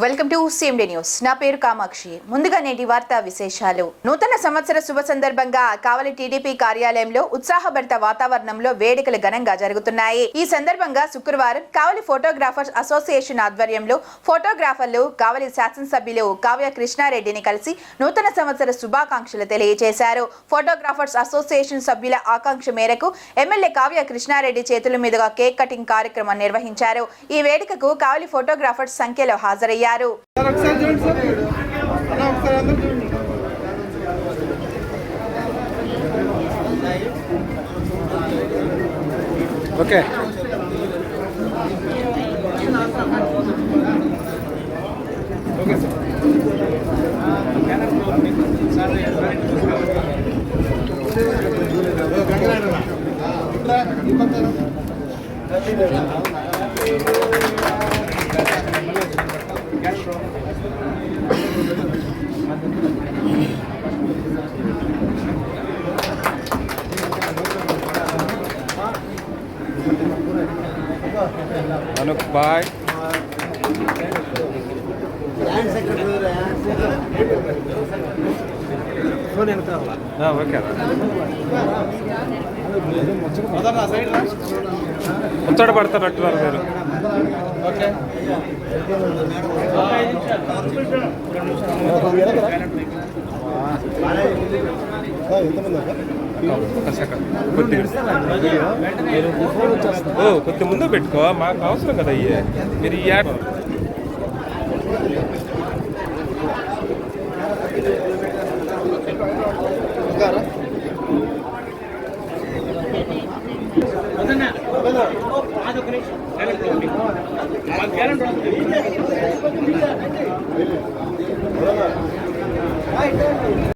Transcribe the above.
Welcome to CMD news నా పేరు కామాక్షి. ముందుగా నేటి వార్తా విశేషాలు. నూతన సంవత్సర శుభ సందర్భంగా కావలి టీడీపీ కార్యాలయంలో ఉత్సాహభరిత వాతావరణంలో వేడుకలు ఘనంగా జరుగుతున్నాయి. ఈ సందర్భంగా శుక్రవారం కావలి ఫోటోగ్రాఫర్స్ అసోసియేషన్ ఆధ్వర్యంలో ఫోటోగ్రాఫర్లు కావలి శాసనసభ్యులు కావ్య కృష్ణారెడ్డిని కలిసి నూతన సంవత్సర శుభాకాంక్షలు తెలియజేశారు. ఫోటోగ్రాఫర్స్ అసోసియేషన్ సభ్యుల ఆకాంక్ష మేరకు ఎమ్మెల్యే కావ్య కృష్ణారెడ్డి చేతుల మీదుగా కేక్ కటింగ్ కార్యక్రమం నిర్వహించారు. ఈ వేడుకకు కావలి ఫోటోగ్రాఫర్స్ సంఖ్యలో హాజరయ్యారు. సార్ ఒకసారి చూడండి సార్ అన్న ఒకసారి అందరూ చూడండి okay okay sir అనుక్ bye okay. ముచ్చట పడతారట్టున్నారు మీరు. ఓకే. ఒక సెకండ్ కొద్దిగా ఓ కొద్ది ముందు పెట్టుకో మాకు అవసరం కదా ఇయ్యే మీరు ఈ యాప్ Right.